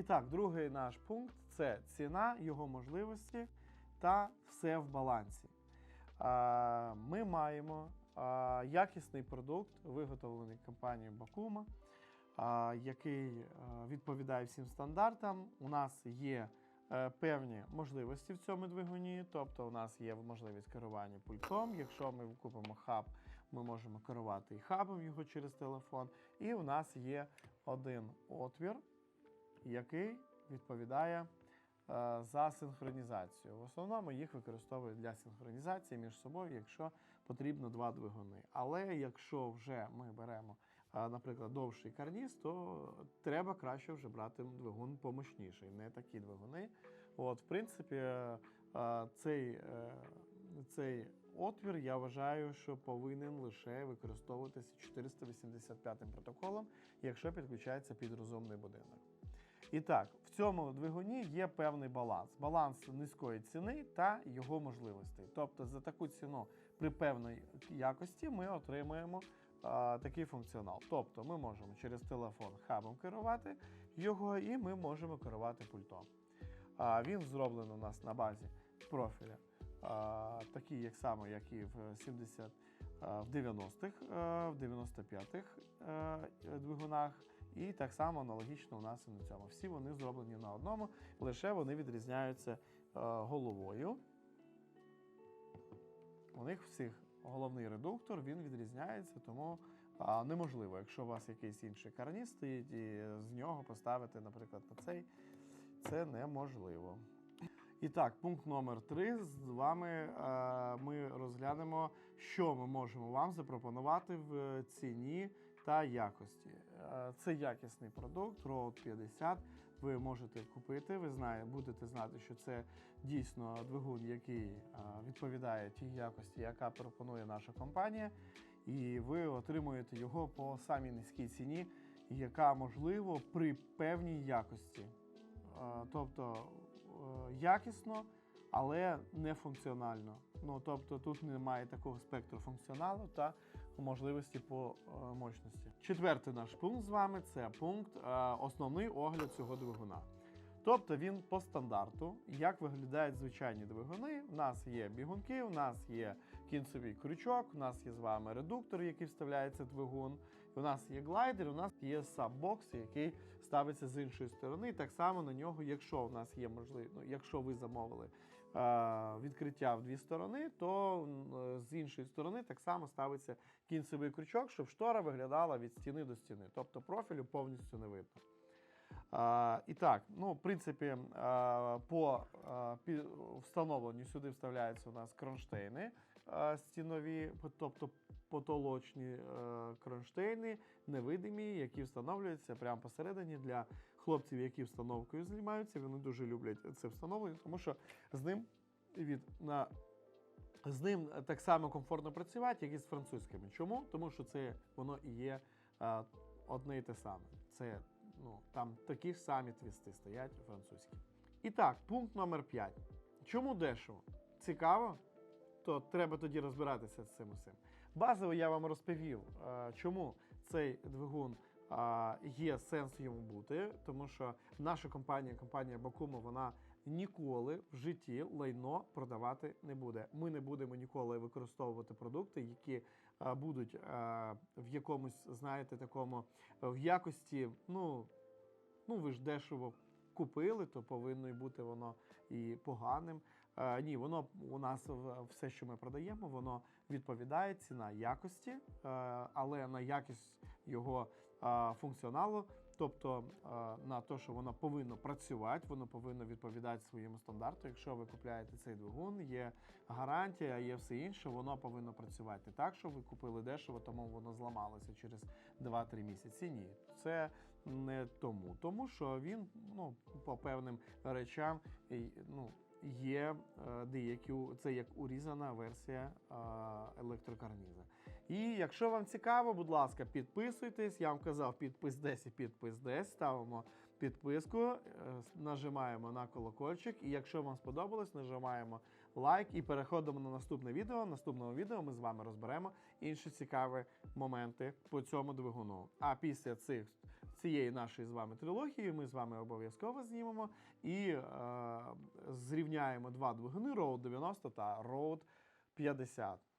І так, другий наш пункт це ціна, його можливості та все в балансі. Ми маємо якісний продукт, виготовлений компанією Бакума, який відповідає всім стандартам. У нас є е, певні можливості в цьому двигуні, тобто у нас є можливість керування пультом. Якщо ми купимо хаб, ми можемо керувати і хабом його через телефон. І у нас є один отвір, який відповідає е, за синхронізацію. В основному їх використовують для синхронізації між собою, якщо потрібно два двигуни. Але якщо вже ми беремо, е, наприклад, довший карніз, то треба краще вже брати двигун помощніший, не такі двигуни. От, в принципі, е, цей, цей отвір я вважаю, що повинен лише використовуватися 485 протоколом, якщо підключається під розумний будинок. І так, в цьому двигуні є певний баланс. Баланс низької ціни та його можливостей. Тобто за таку ціну при певній якості ми отримуємо а, такий функціонал. Тобто ми можемо через телефон хабом керувати його, і ми можемо керувати пультом. А, він зроблений у нас на базі профіля, а, такий як само, як і в 70 а, в 90-х, а, в 95-х е, двигунах. І так само аналогічно у нас і на цьому. Всі вони зроблені на одному, лише вони відрізняються е, головою. У них всіх головний редуктор він відрізняється, тому неможливо, якщо у вас якийсь інший карніс стоїть, і з нього поставити, наприклад, на цей, це неможливо. І так, пункт номер три. З вами е, ми розглянемо, що ми можемо вам запропонувати в ціні та якості. Е, Це якісний продукт, Road 50. Ви можете купити. Ви знає, будете знати, що це дійсно двигун, який е, відповідає тій якості, яка пропонує наша компанія, і ви отримуєте його по самій низькій ціні, яка можливо при певній якості. Е, Тобто якісно, але не функціонально. Ну тобто тут немає такого спектру функціоналу та можливості по е, мощності. Четвертий наш пункт з вами це пункт е, основний огляд цього двигуна. Тобто він по стандарту, як виглядають звичайні двигуни. У нас є бігунки, у нас є кінцевий крючок, у нас є з вами редуктор, який вставляється двигун. У нас є глайдер, у нас є саббокс, який ставиться з іншої сторони. Так само на нього, якщо у нас є можливість, ну, якщо ви замовили відкриття в дві сторони, то з іншої сторони так само ставиться кінцевий крючок, щоб штора виглядала від стіни до стіни. Тобто профілю повністю не видно. І так, ну, в принципі, по встановленню сюди вставляються у нас кронштейни стінові, тобто потолочні е, кронштейни, невидимі, які встановлюються прямо посередині для хлопців, які встановкою займаються. Вони дуже люблять це встановлення, тому що з ним від на з ним так само комфортно працювати, як і з французькими. Чому? Тому що це воно і є е, одне і те саме. Це ну, там такі ж самі твісти стоять французькі. І так, пункт номер 5. Чому дешево? Цікаво? То треба тоді розбиратися з цим усім. Базово я вам розповів, е, чому цей двигун є сенс йому бути, тому що наша компанія, компанія Бакума, вона ніколи в житті лайно продавати не буде. Ми не будемо ніколи використовувати продукти, які е, будуть е, в якомусь, знаєте, такому в якості, ну, ну ви ж дешево купили, то повинно й бути воно і поганим. Е, ні, воно у нас все, що ми продаємо, воно відповідає ціна якості, е, але на якість його е, функціоналу, тобто на те, що воно повинно працювати, воно повинно відповідати своєму стандарту. Якщо ви купляєте цей двигун, є гарантія, є все інше, воно повинно працювати не так, що ви купили дешево, тому воно зламалося через 2-3 місяці. Ні, це не тому, тому що він ну, по певним речам ну, є е, деякі, це як урізана версія електрокарніза. І якщо вам цікаво, будь ласка, підписуйтесь. Я вам казав, підпис десь і підпис десь. Ставимо підписку, е, нажимаємо на колокольчик. І якщо вам сподобалось, нажимаємо лайк і переходимо на наступне відео. В наступному відео ми з вами розберемо інші цікаві моменти по цьому двигуну. А після цих цієї нашої з вами трилогії ми з вами обов'язково знімемо і е, зрівняємо два двигуни Road 90 та Road 50.